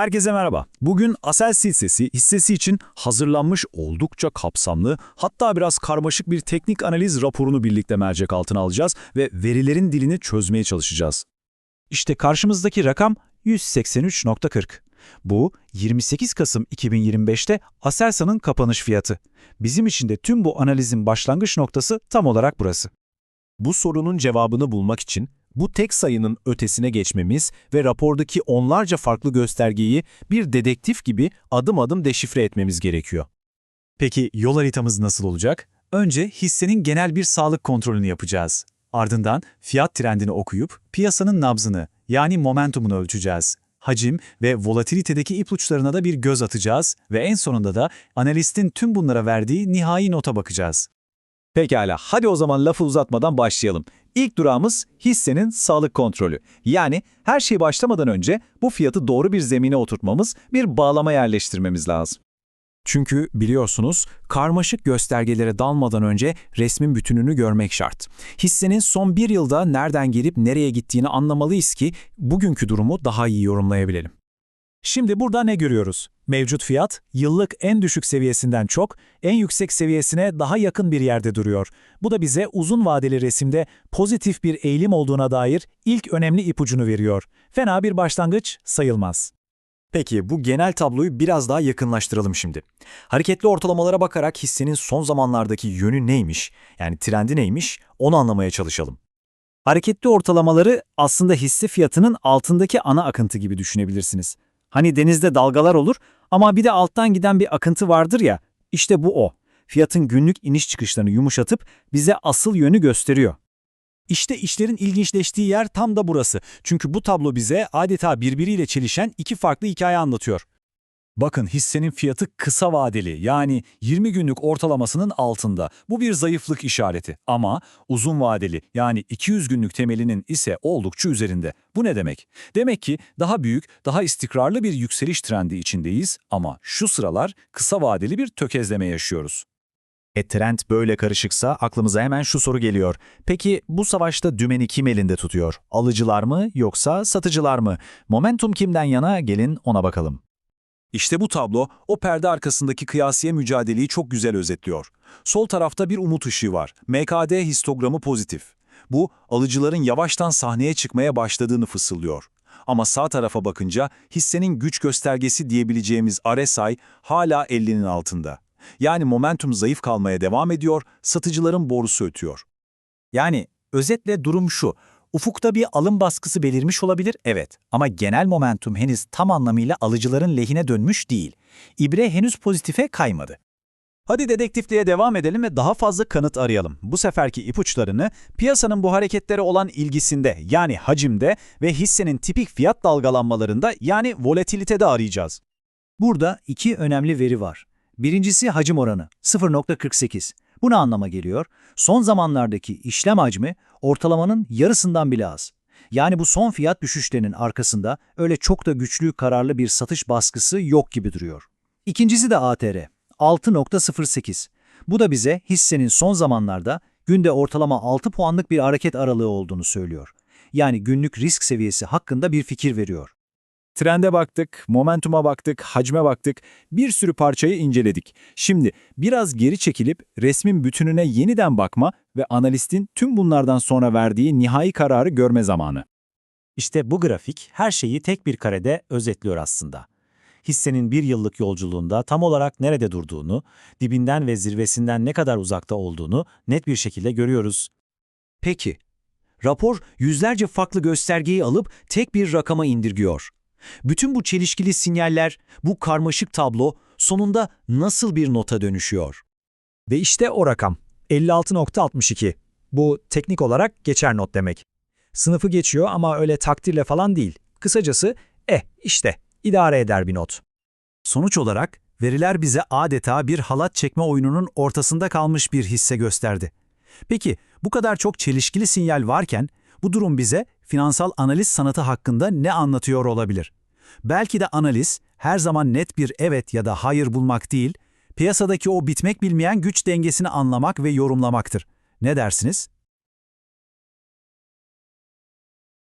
Herkese merhaba. Bugün Asel hissesi hissesi için hazırlanmış oldukça kapsamlı, hatta biraz karmaşık bir teknik analiz raporunu birlikte mercek altına alacağız ve verilerin dilini çözmeye çalışacağız. İşte karşımızdaki rakam 183.40. Bu 28 Kasım 2025'te Aselsan'ın kapanış fiyatı. Bizim için de tüm bu analizin başlangıç noktası tam olarak burası. Bu sorunun cevabını bulmak için bu tek sayının ötesine geçmemiz ve rapordaki onlarca farklı göstergeyi bir dedektif gibi adım adım deşifre etmemiz gerekiyor. Peki yol haritamız nasıl olacak? Önce hissenin genel bir sağlık kontrolünü yapacağız. Ardından fiyat trendini okuyup piyasanın nabzını yani momentumunu ölçeceğiz. Hacim ve volatilitedeki ipuçlarına da bir göz atacağız ve en sonunda da analistin tüm bunlara verdiği nihai nota bakacağız. Pekala, hadi o zaman lafı uzatmadan başlayalım. İlk durağımız hissenin sağlık kontrolü. Yani her şey başlamadan önce bu fiyatı doğru bir zemine oturtmamız, bir bağlama yerleştirmemiz lazım. Çünkü biliyorsunuz karmaşık göstergelere dalmadan önce resmin bütününü görmek şart. Hissenin son bir yılda nereden gelip nereye gittiğini anlamalıyız ki bugünkü durumu daha iyi yorumlayabilelim. Şimdi burada ne görüyoruz? Mevcut fiyat, yıllık en düşük seviyesinden çok, en yüksek seviyesine daha yakın bir yerde duruyor. Bu da bize uzun vadeli resimde pozitif bir eğilim olduğuna dair ilk önemli ipucunu veriyor. Fena bir başlangıç sayılmaz. Peki bu genel tabloyu biraz daha yakınlaştıralım şimdi. Hareketli ortalamalara bakarak hissenin son zamanlardaki yönü neymiş, yani trendi neymiş onu anlamaya çalışalım. Hareketli ortalamaları aslında hisse fiyatının altındaki ana akıntı gibi düşünebilirsiniz. Hani denizde dalgalar olur ama bir de alttan giden bir akıntı vardır ya, işte bu o. Fiyatın günlük iniş çıkışlarını yumuşatıp bize asıl yönü gösteriyor. İşte işlerin ilginçleştiği yer tam da burası. Çünkü bu tablo bize adeta birbiriyle çelişen iki farklı hikaye anlatıyor. Bakın hissenin fiyatı kısa vadeli yani 20 günlük ortalamasının altında. Bu bir zayıflık işareti ama uzun vadeli yani 200 günlük temelinin ise oldukça üzerinde. Bu ne demek? Demek ki daha büyük, daha istikrarlı bir yükseliş trendi içindeyiz ama şu sıralar kısa vadeli bir tökezleme yaşıyoruz. E trend böyle karışıksa aklımıza hemen şu soru geliyor. Peki bu savaşta dümeni kim elinde tutuyor? Alıcılar mı yoksa satıcılar mı? Momentum kimden yana gelin ona bakalım. İşte bu tablo o perde arkasındaki kıyasiye mücadeleyi çok güzel özetliyor. Sol tarafta bir umut ışığı var. MKD histogramı pozitif. Bu alıcıların yavaştan sahneye çıkmaya başladığını fısıldıyor. Ama sağ tarafa bakınca hissenin güç göstergesi diyebileceğimiz RSI hala 50'nin altında. Yani momentum zayıf kalmaya devam ediyor, satıcıların borusu ötüyor. Yani özetle durum şu. Ufukta bir alım baskısı belirmiş olabilir, evet. Ama genel momentum henüz tam anlamıyla alıcıların lehine dönmüş değil. İbre henüz pozitife kaymadı. Hadi dedektifliğe devam edelim ve daha fazla kanıt arayalım. Bu seferki ipuçlarını piyasanın bu hareketlere olan ilgisinde yani hacimde ve hissenin tipik fiyat dalgalanmalarında yani volatilitede arayacağız. Burada iki önemli veri var. Birincisi hacim oranı 0.48. Bu ne anlama geliyor? Son zamanlardaki işlem hacmi ortalamanın yarısından bile az. Yani bu son fiyat düşüşlerinin arkasında öyle çok da güçlü kararlı bir satış baskısı yok gibi duruyor. İkincisi de ATR 6.08. Bu da bize hissenin son zamanlarda günde ortalama 6 puanlık bir hareket aralığı olduğunu söylüyor. Yani günlük risk seviyesi hakkında bir fikir veriyor. Trende baktık, momentuma baktık, hacme baktık, bir sürü parçayı inceledik. Şimdi biraz geri çekilip resmin bütününe yeniden bakma ve analistin tüm bunlardan sonra verdiği nihai kararı görme zamanı. İşte bu grafik her şeyi tek bir karede özetliyor aslında. Hissenin bir yıllık yolculuğunda tam olarak nerede durduğunu, dibinden ve zirvesinden ne kadar uzakta olduğunu net bir şekilde görüyoruz. Peki, rapor yüzlerce farklı göstergeyi alıp tek bir rakama indirgiyor. Bütün bu çelişkili sinyaller, bu karmaşık tablo sonunda nasıl bir nota dönüşüyor? Ve işte o rakam 56.62. Bu teknik olarak geçer not demek. Sınıfı geçiyor ama öyle takdirle falan değil. Kısacası eh işte idare eder bir not. Sonuç olarak veriler bize adeta bir halat çekme oyununun ortasında kalmış bir hisse gösterdi. Peki bu kadar çok çelişkili sinyal varken bu durum bize finansal analiz sanatı hakkında ne anlatıyor olabilir? Belki de analiz her zaman net bir evet ya da hayır bulmak değil, piyasadaki o bitmek bilmeyen güç dengesini anlamak ve yorumlamaktır. Ne dersiniz?